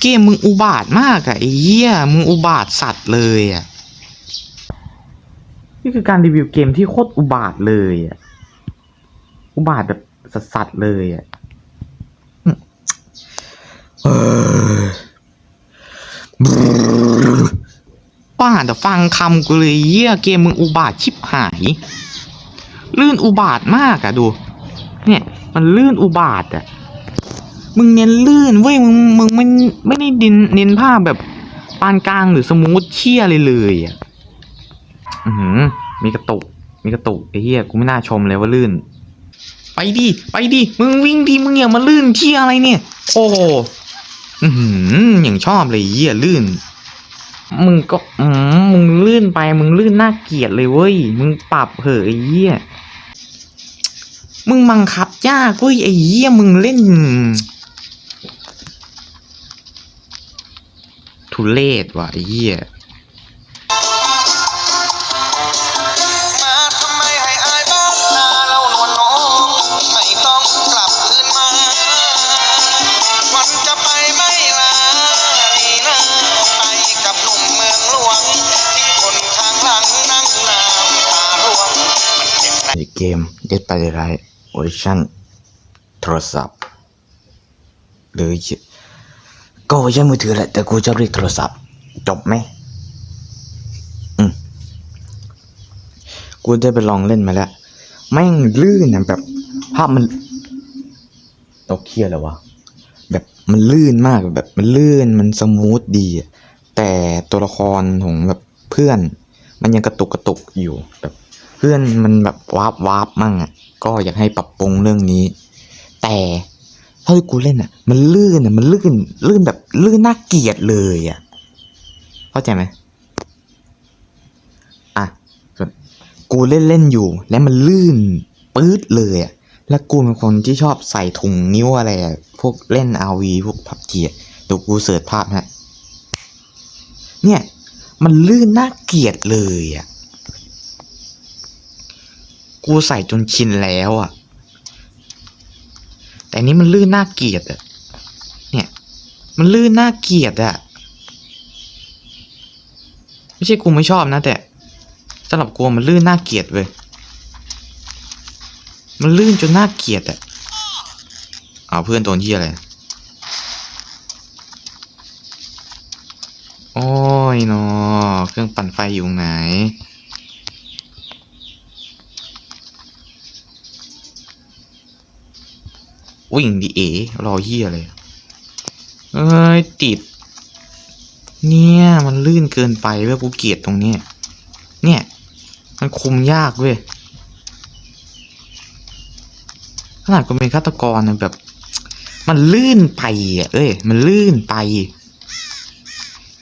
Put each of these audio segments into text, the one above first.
เกมมึงอุบาทมากอะไอ้เหี้ยมึงอุบาทสัตว์เลยอะนี่คือการรีวิวเกมที่โคตรอุบาทเลยอะอุบาทแบบสัสๆเลยอะอืมเออป้าแต่ฟังคำกูเลยเหี้ยเกมมึงอุบาทชิบหาย ลื่นอุบาทมากอะดู เนี่ย มันลื่นอุบาทอะ มึงเน้นลื่นเว้ยมึงมึงไม่ไม่ได้ดินเน้นภาพแบบปานกลางหรือสมูทเชี่ยเลยเลยอะอือหือมีกระตุก มีกระตุกไอ้เหี้ยกูไม่น่าชมเลยว่าลื่น ไปดิไปดิมึงวิ่งดิมึงอย่ามาลื่นเชี่ยอะไรเนี่ย โอ้อือหือย่างชอบเลยไอ้เหี้ยลื่น มึงก็อืมมึงลื่นไปมึงลื่นน่าเกลียดเลยเว้ยมึงปรับเหอะไอ้เหี้ยมึงบังคับยากเว้ยไอ้เหี้ยมึงเล่น ทุเลศว่ะไอ้เหี้ยมาทำไมให้อายบ้านนาเรานวลน้องไม่ต้องกลับคืนมาวันจะไปไม่ลานี่นะไปกับหนุ่มเมืองหลวงที่คนข้างหลังนั่งน้ำตาร่วงมันเจ็บในเกม Dead by Daylight เวอร์ชันโทรศัพท์ หรือ ก็เวอร์ชันมือถือแหละ แต่กูชอบเรียกโทรศัพท์ จบไหมอืมกูได้ไปลองเล่นมาแล้ว แม่งลื่นนะแบบ ภาพมันตกเครียดแล้ววะแบบมันลื่นมากแบบ มันลื่นมันสมูทดีแต่ตัวละครของแบบเพื่อน มันยังกระตุกกระตุกอยู่แบบ เพื่อนมันแบบวาร์ปวาร์ปมั่งอะก็อยากให้ปรับปรุงเรื่องนี้ แต่ เท่าที่กูเล่นอะ มันลื่นอะมันลื่น ลื่นแบบ ลื่นน่าเกลียดเลยอะ เข้าใจไหมอะส่วนกูเล่นเล่นอยู่ แล้วมันลื่นปื๊ดเลยอะ แล้วกูเป็นคนที่ชอบใส่ถุงนิ้วอะไรอะพวกเล่นอาวีพวกพับเกียเดี๋ยวกูเสิร์ชภาพฮะ เนี่ย มันลื่นน่าเกลียดเลยอะ กูใส่จนชินแล้วอะ อันนี้มันลื่นน่าเกลียดอะเนี่ย มันลื่นน่าเกลียดอะไม่ใช่กูไม่ชอบนะ แต่สำหรับกูมันลื่นน่าเกลียดเว้ยมันลื่นจนน่าเกลียดอะเอาเพื่อนโดนที่อะไร โอ้ยเนอเครื่องปั่นไฟอยู่ไหน วิ่งดิเอรอเฮียเลยเอ้ยติด เนี่ยมันลื่นเกินไปเว้ยกูเกลียดตรงนี้เนี่ย มันคุมยากเว้ยขนาดกูเป็นฆาตกรนะแบบ มันลื่นไปอะเอ้ย มันลื่นไป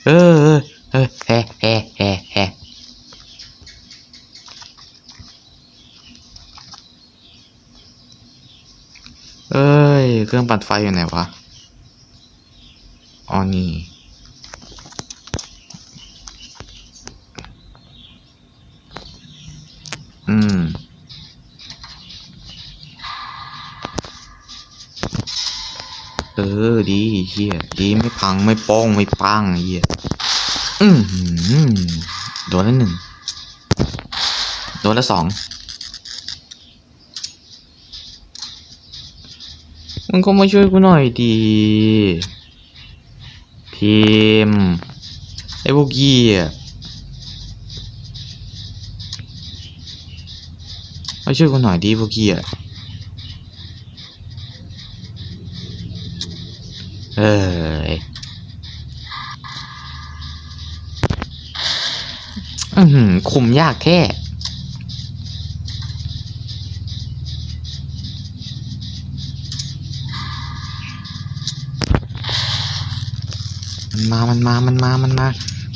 เออเออเออแฮะแฮแฮแฮ เอ้ย เครื่องปั่นไฟอยู่ไหนวะอ๋อนี่อืม เออ ดีเฮียดีไม่พังไม่โป้องไม่ปังเฮียอืมหือโดนล้วหนึ่ง โดนล้วสอง มึงก็มาช่วยกูหน่อยดีทีมไอ้พวกเหี้ยมาช่วยกูหน่อยดีพวกเหี้ยเอ้ยอือหือคุมยากแค่ มันมา มันมา มันมา มันมา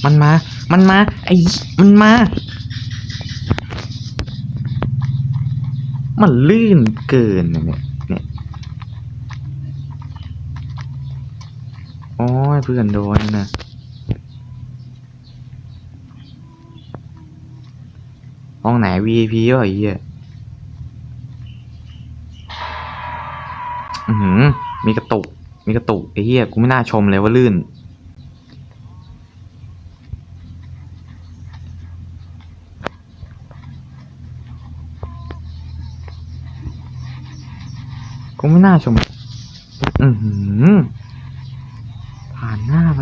มันมา มันมา ไอ้ มันมา มันลื่นเกินเนี่ย เนี่ย โอ้ยเพื่อนโดนนะห้องไหน VIP วะไอ้เหี้ยอือหือ มีกระตุก มีกระตุกไอ้เหี้ย กูไม่น่าชมเลยว่าลื่น กูไม่น่าชม อือหือ ผ่านหน้าไป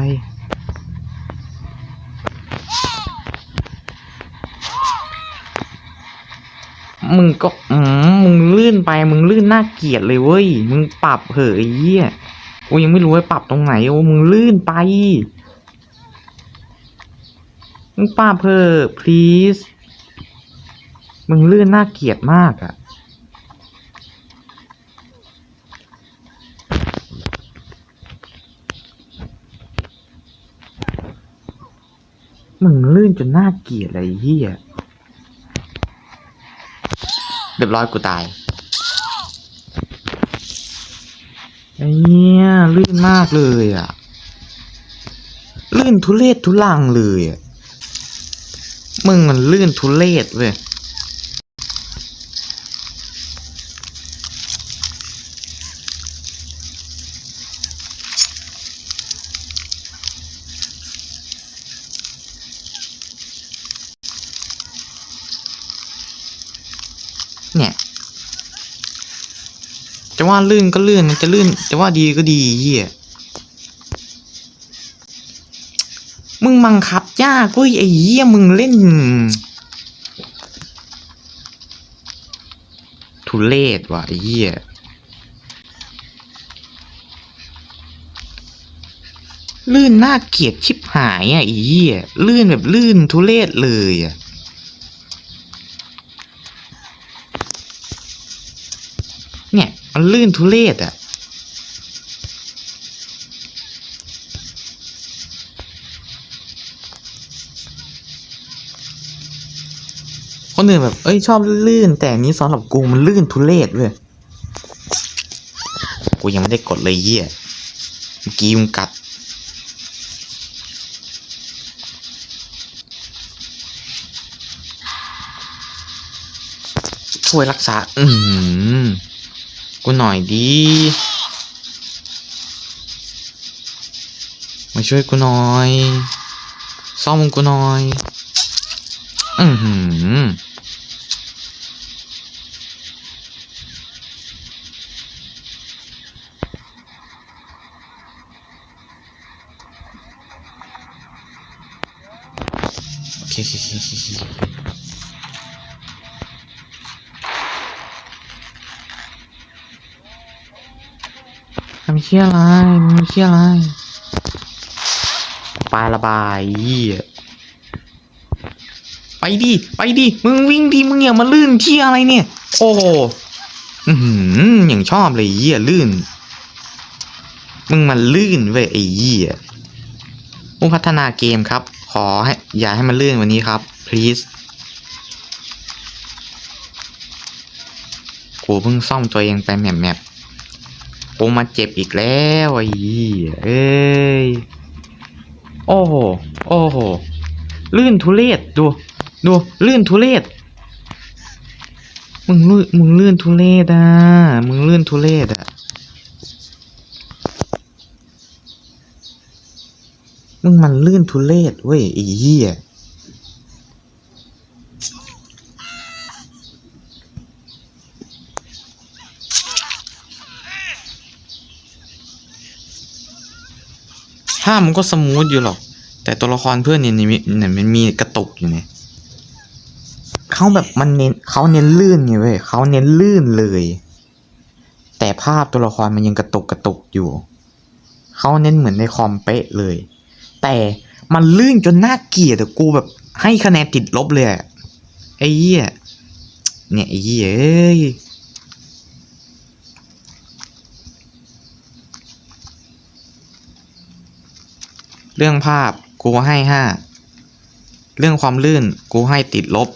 มึงก็ อืมมึงลื่นไป มึงลื่นน่าเกลียดเลยเว้ย มึงปรับเหอะไอ้เหี้ยกูยังไม่รู้ว่าปรับตรงไหน โอ้ มึงลื่นไป มึงปรับเหอ please มึงลื่นน่าเกลียดมากอะ มึงลื่นจนน่าเกลียดอะไรเฮียเรียบร้อยกูตายไอ้เนี่ยลื่นมากเลยอะ ลื่นทุเรศทุลังเลยอะ มึงมันลื่นทุเรศเว้ย เนี่ย จะว่าลื่นก็ลื่นจะลื่นจะว่าดีก็ดีเฮียมึงบังคับยากเว้ยไอ้เหี้ยมึงเล่นทุเลศว่ะไอ้เหี้ยลื่นน่าเกลียดชิบหายอะไอ้เหี้ยลื่นแบบลื่นทุเลศเลยอะ มันลื่นทุเรศอะคนอื่นแบบ เอ้ยชอบลื่น แต่นี้สำหรับกูมันลื่นทุเรศเว้ยกูยังไม่ได้กดเลยเหี้ยเมื่อกี้มึงกัด ช่วยรักษา อืม กูหน่อยดี มาช่วยกูหน่อยซ่อมกูหน่อย อือหือโอเคโอเคโอเคโอเค ชียอะไรมึงเชียอะไรปลายระบายเหี้ยไปดิไปดิมึงวิ่งดิมึงอย่ามาลื่นเชี่อะไรเนี่ย โอ้โหอือหือย่างชอบเลยเหี้ยลื่น มึงมันลื่นเว้ยไอ้เหี้ยผู้พัฒนาเกมครับ ขอให้อย่าให้มันลื่นวันนี้ครับ please กูเพิ่งซ่อมตัวเองไปแมปแมป กูมาเจ็บอีกแล้วไอ้เหี้ยเอ้ย โอ้โห โอ้โห ลื่นทุเรศดู ดู ลื่นทุเรศ มึงลื่นมึงลื่นทุเรศอะ มึงลื่นทุเรศอะ มึงมันลื่นทุเรศเว้ยไอ้เหี้ย ภาพมันก็สมูทอยู่หรอก แต่ตัวละครเพื่อนเนี่ยเนี่ยมันมีกระตุกอยู่เนี่ยเขาแบบมันเน้นเขาเน้นลื่นไงเว้ยเขาเน้นลื่นเลย แต่ภาพตัวละครมันยังกระตุกกระตุกอยู่เขาเน้นเหมือนในคอมเป๊ะเลย แต่มันลื่นจนน่าเกลียดอะกูแบบให้คะแนนติดลบเลยไอ้เหี้ยเนี่ยไอ้เหี้ยเอ้ย เรื่องภาพกูให้ห้า เรื่องความลื่นกูให้ติดลบ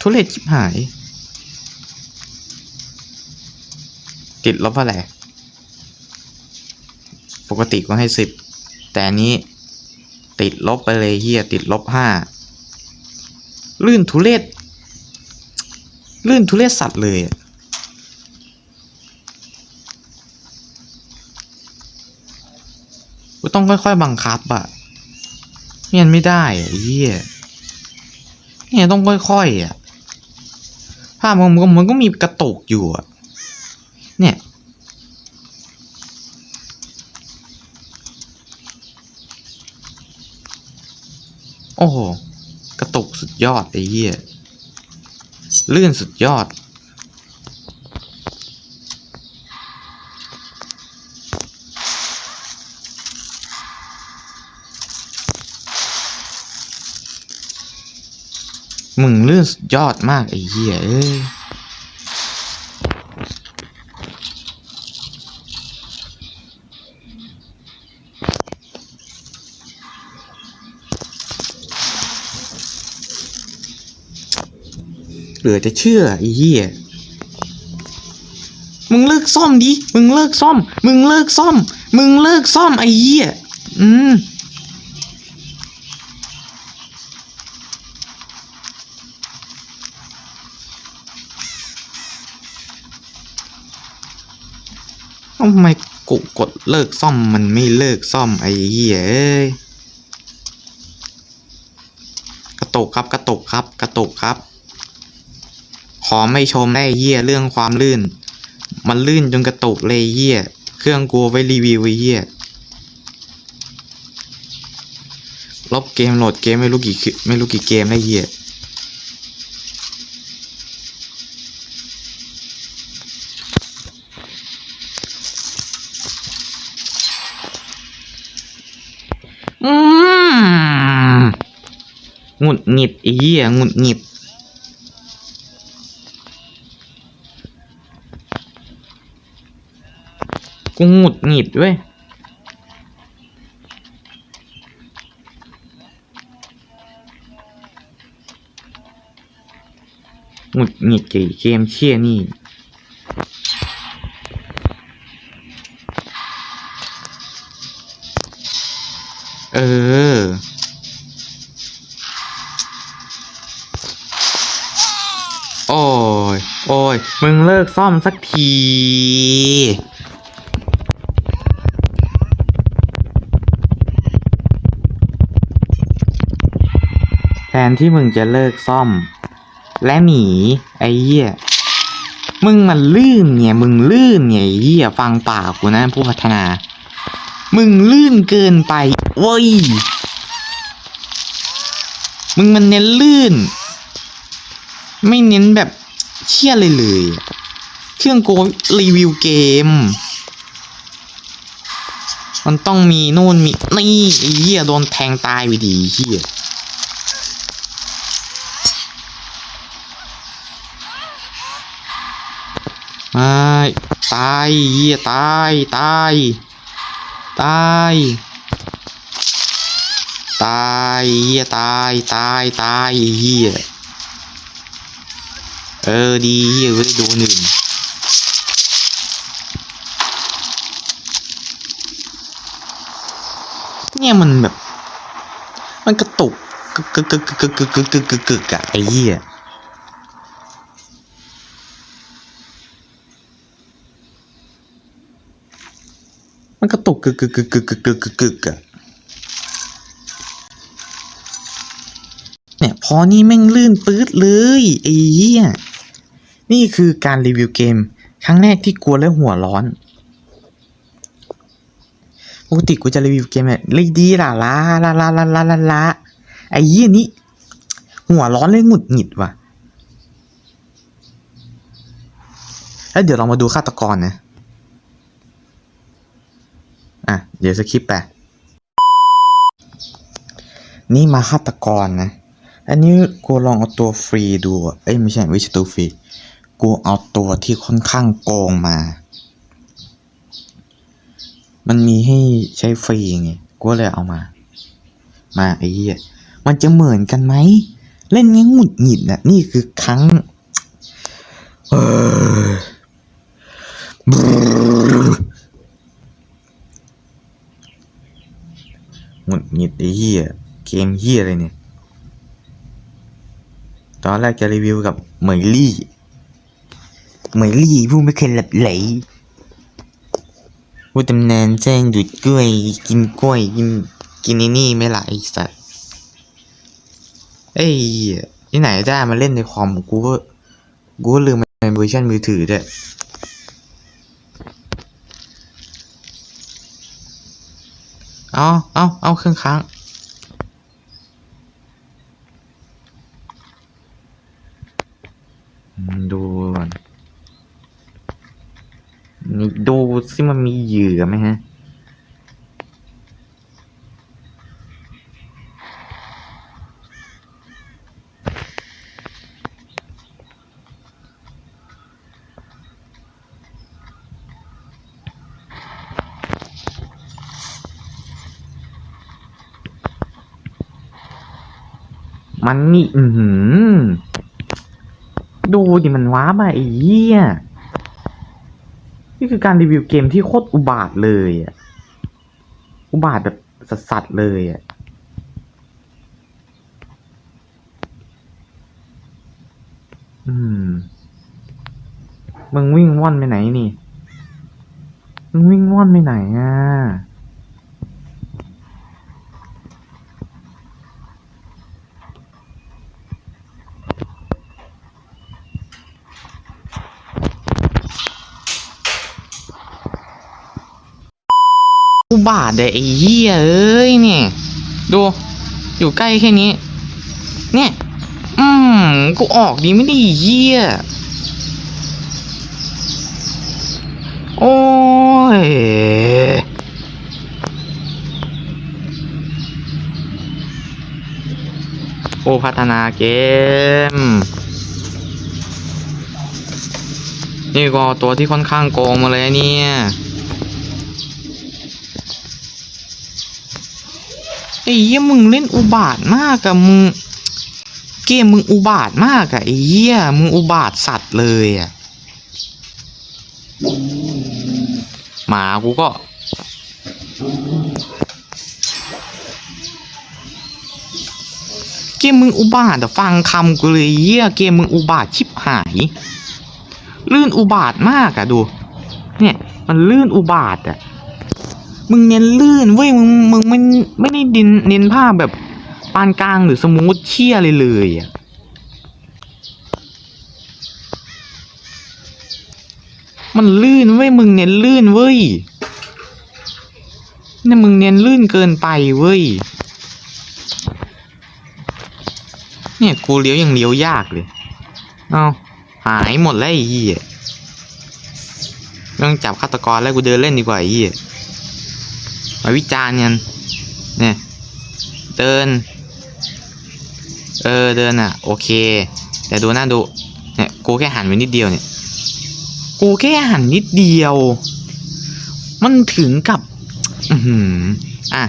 ทุเรศชิบหาย ติดลบเท่าไหร่ปกติก็ให้สิบแต่นนี้ติดลบไปเลยเฮียติดลบห้าลื่นทุเรศลื่นทุเรศสัตว์เลยอะ ต้องค่อยๆบังคับอะไม่งั้นไม่ได้อะไอ้เหี้ยเนี่ยต้องค่อยๆอะภาพมันก็มันก็มีกระตุกอยู่อะเนี่ย โอ้โห กระตุกสุดยอดไอ้เหี้ย ลื่นสุดยอด มึงลื่นยอดมากไอ้เหี้ยเอ้ยเหลือจะเชื่อไอ้เหี้ยมึงเลิกซ่อมดิ มึงเลิกซ่อม มึงเลิกซ่อม มึงเลิกซ่อมไอ้เหี้ย อืม ทำไมกูกดเลิกซ่อมมันไม่เลิกซ่อมไอ้เหี้ยกระตกครับกระตกครับกระตกครับ ขอไม่ชมได้เหี้ยเรื่องความลื่น มันลื่นจนกระตกเลยเหี้ยเครื่องกูไว้รีวิวไอ้เหี้ยลบเกมโหลดเกมไม่รู้กี่คือไม่รู้กี่เกมได้เหี้ย งุดหงิดไอ้เหี้ยงุดหงิดกูหงุดหงิดเว้ยหงุดหงิดกับไอ้เกมเชี่ยนี่ มึงเลิกซ่อมสักที แทนที่มึงจะเลิกซ่อม และหนีไอ้เหี้ย มึงมันลื่นเนี่ย มึงลื่นเนี่ยไอ้เหี้ยฟังปากกูนะผู้พัฒนา มึงลื่นเกินไปเว้ย มึงมันเน้นลื่น ไม่เน้นแบบ เชี่ยเลยเลย เครื่องโกรีวิวเกม มันต้องมีนู่นมีนี่ไอ้เหี้ยโดนแทงตายไปดีเหี้ยตายตายเหี้ยตายตายตายตายเหี้ยตายตายตายเหี้ย เออ ดีเหี้ยไม่ได้โดนหนึ่งเนี่ยมันแบบ มันกระตุกกึกกึกกึกกึกกึกกึกกึกกึกกึกอะไอ้เหี้ยมันกระตุกกึกกึกกึกกึกกึกกึกกึกกึกอะ พอนี่แม่งลื่นปื๊ดเลยไอ้เหี้ยนี่คือการรีวิวเกม ครั้งแรกที่กลัวและหัวร้อนปกติกูจะรีวิวเกมแบบเลยดีล่ะล่ะล่ะล่ะละละละละไอ้เหี้ยนี่หัวร้อนเลยหงุดหงิดว่ะ แล้วเดี๋ยวเรามาดูฆาตกรนะ อะ เดี๋ยวสคริปต์ไป นี่มาฆาตกรนะ อันนี้กูลองเอาตัวฟรีดู เอ้ยไม่ใช่ไม่ใช่ตัวฟรี กูเอาตัวที่ค่อนข้างโกงมา มันมีให้ใช้ฟรีไง กูเลยเอามา มาไอ้เหี้ย มันจะเหมือนกันไหม เล่นงั้หงุดหงิดนะนี่คือครั้ง เออหงุดหงิดไอ้เหี้ย เกมเหี้ยอะไรเนี่ย ตอนแรกจะรีวิวกับเหมยลี่เหมยลี่ผู้ไม่เคยหลับไหลกูตำนานแจ้งหยุดกล้วย กินกล้วย กินกินไอ้นี่ไม่ละไอสัตว์เอ้ยที่ไหนได้มาเล่นในคอมกูก็กูก็ลืมมันเป็นเวอร์ชันมือถือด้วยเอาเอาเอาเครื่องค้าง อืมดูก่อนนี่ ดูสิมันมีเหยื่อไหมฮะ มันนี่ อืดูดิมันว้ามาไอ้เหี้ย นี่คือการรีวิวเกมที่โคตรอุบาทเลยอะ อุบาทแบบสัสๆเลยอะ อืม มึงวิ่งว่อนไปไหนนี่ มึงวิ่งว่อนไปไหนอะ บาทเลยไอ้เหี้ยเอ้ยเนี่ย ดู อยู่ใกล้แค่นี้ เนี่ย อืมกูออกดีไม่ได้เหี้ยโอ้ยโอ้พัฒนาเกม นี่ก็ตัวที่ค่อนข้างโกงมาเลยเนี่ย ไอ้ เหี้ยมึงเล่นอุบาทมากอะมึง เกมมึงอุบาทมากอะไอ้เหี้ยมึงอุบาทสัตว์เลยอะหมากูก็ เกมมึงอุบาทแต่ฟังคำกูเลยเหี้ยเกมมึงอุบาทชิบหาย ลื่นอุบาทมากอะดู เนี่ยมันลื่นอุบาทอะ มึงเน้นลื่นเว้ยมึงมึงไม่ไม่ได้ดินเน้นภาพแบบปานกลางหรือสมูทเชี่ยเลยเลยอะมันลื่นเว้ยมึงเน้นลื่นเว้ยเนี่ยมึงเน้นลื่นเกินไปเว้ยเนี่ยกูเลี้ยวยังเลี้ยวยากเลย เอาหายหมดแล้วไอ้เหี้ยต้องจับฆาตกรแล้วกูเดินเล่นดีกว่าไอ้เหี้ย มาวิจารณ์กันเนี่ยเดิน เออเดินอะ โอเค แต่ดูหน้าดูเนี่ยกูแค่หันไปนิดเดียวเนี่ย กูแค่หันนิดเดียว มันถึงกับ อือหืออะ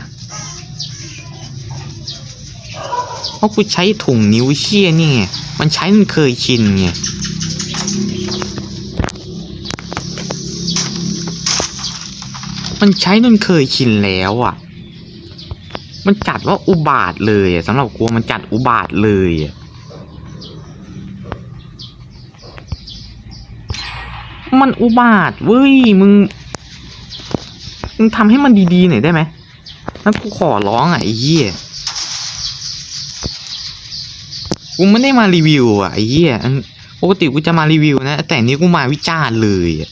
เพราะกูใช้ถุงนิ้วเชี่ยนี่ไงมันใช้มันเคยชินไง มันใช้จนเคยชินแล้วอะ มันจัดว่าอุบาทเลยสำหรับกูมันจัดอุบาทเลยมันอุบาทเว้ยมึงมึงทำให้มันดีๆหน่อยได้ไหมนั่นกูขอร้องอะไอ้เหี้ยกูไม่ได้มารีวิวอะไอ้เหี้ยปกติกูจะมารีวิวนะ แต่นี้กูมาวิจารณ์เลยอะ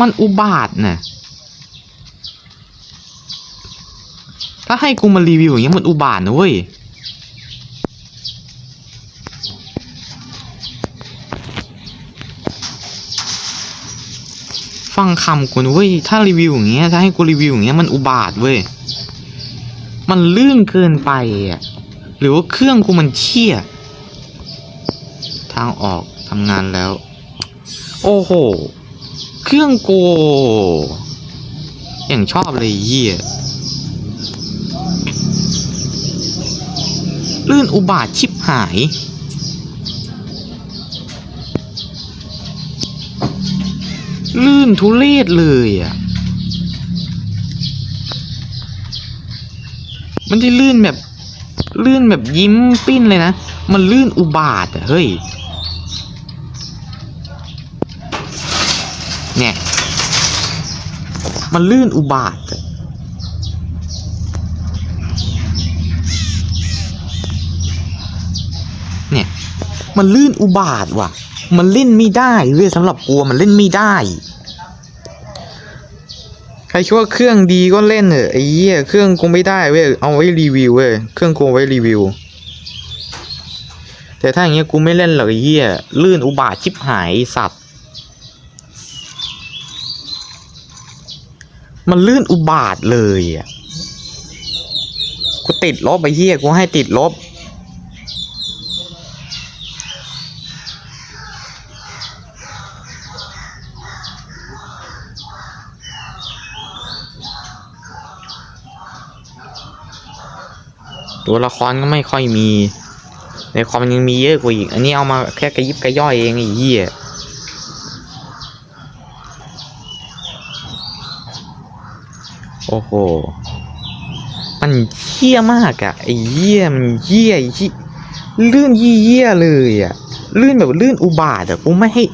มันอุบาทน่ะถ้าให้กูมารีวิวอย่างเงี้ยมันอุบาทนะเว้ยฟังคำกูนะเว้ยถ้ารีวิวอย่างเงี้ยถ้าให้กูรีวิวอย่างเงี้ยมันอุบาทเว้ยมันลื่นเกินไปอะหรือว่าเครื่องกูมันเชี่ยทางออกทำงานแล้ว โอ้โห เครื่องโก อย่างชอบเลยเยี่ยลื่นอุบาทชิบหาย ลื่นทุเรศเลยอะ มันจะลื่นแบบ ลื่นแบบยิ้มปิ้นเลยนะ มันลื่นอุบาทอะ เฮ้ย มันลื่นอุบาทเนี่ย มันลื่นอุบาทว่ะ มันเล่นไม่ได้เว้ยสำหรับกลัวมันเล่นไม่ได้ ใครคิดว่าเครื่องดีก็เล่นเถอะไอ้เหี้ยเครื่องกูไม่ได้เว้ยเอาไว้รีวิวเว้ยเครื่องกูเอาไว้รีวิว แต่ถ้าอย่างเงี้ยกูไม่เล่นหรอกไอ้เหี้ยลื่นอุบาทชิบหายสัตว์ มันลื่นอุบาทเลยอะ กูติดลบไอ้เหี้ยกูให้ติดลบ ตัวละครก็ไม่ค่อยมี ในความมันยังมีเยอะกว่าอีก อันนี้เอามาแค่กระยิบกระย่อยเองไอ้เหี้ย อ้โห มันเหี้ยมากอะไอ้เหี้ยมันเหี้ยเหี้ยลื่นเหี้ยเลยอะลื่นแบบลื่นอุบาทอะกูไม่ให้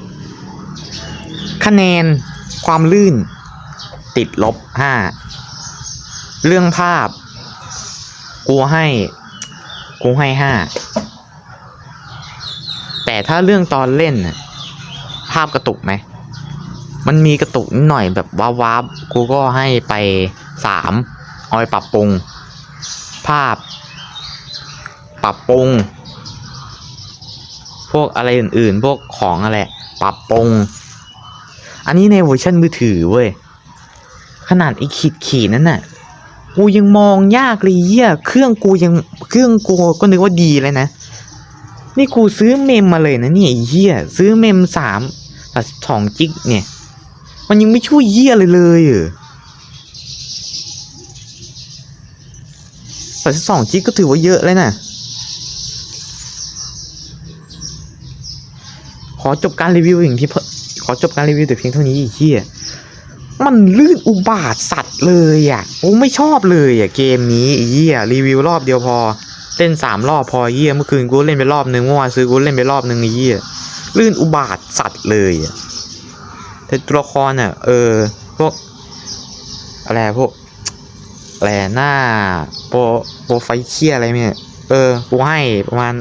คะแนนความลื่น ติดลบห้าเรื่องภาพ กูให้ กูให้ห้าแต่ถ้าเรื่องตอนเล่นภาพกระตุกไหมมันมีกระตุกนิดหน่อยแบบว้าวับๆกูก็ให้ไป สามเอาไปปรับปรุง ภาพ ปรับปรุง พวกอะไรอื่นๆ พวกของอะไรปรับปรุง อันนี้ในเวอร์ชันมือถือเว้ย ขนาดไอ้ขีดขีดนั้นน่ะ กูยังมองยากเลยเหี้ยเครื่องกูยังเครื่องกูก็นึกว่าดีเลยนะ นี่กูซื้อเมมมาเลยนะเนี่ยเหี้ยซื้อเมมสามสองจิกเนี่ย มันยังไม่ช่วยเหี้ยเลยเลยเออ แต่สองจิกก็ถือว่าเยอะเลยนะ ขอจบการรีวิวอย่างที่ขอจบการรีวิวแต่เพียงเท่านี้อ้เหี้ยมันลื่นอุบาทสัตว์เลยอะกูไม่ชอบเลยอะเกมนี้อ้เหี้ยรีวิวรอบเดียวพอ เล่นสามรอบพอเหี้ยเมื่อคืนกูเล่นไปรอบนึงเมื่อวานซื้อกูเล่นไปรอบนึงอ้เหี้ยลื่นอุบาทสัตว์เลยอะแต่ตัวละครอะเออพวกอะไรพวก แหล่หน้า โปรโปรไฟล์เคียอะไรเนี่ย เออ กูให้ประมาณ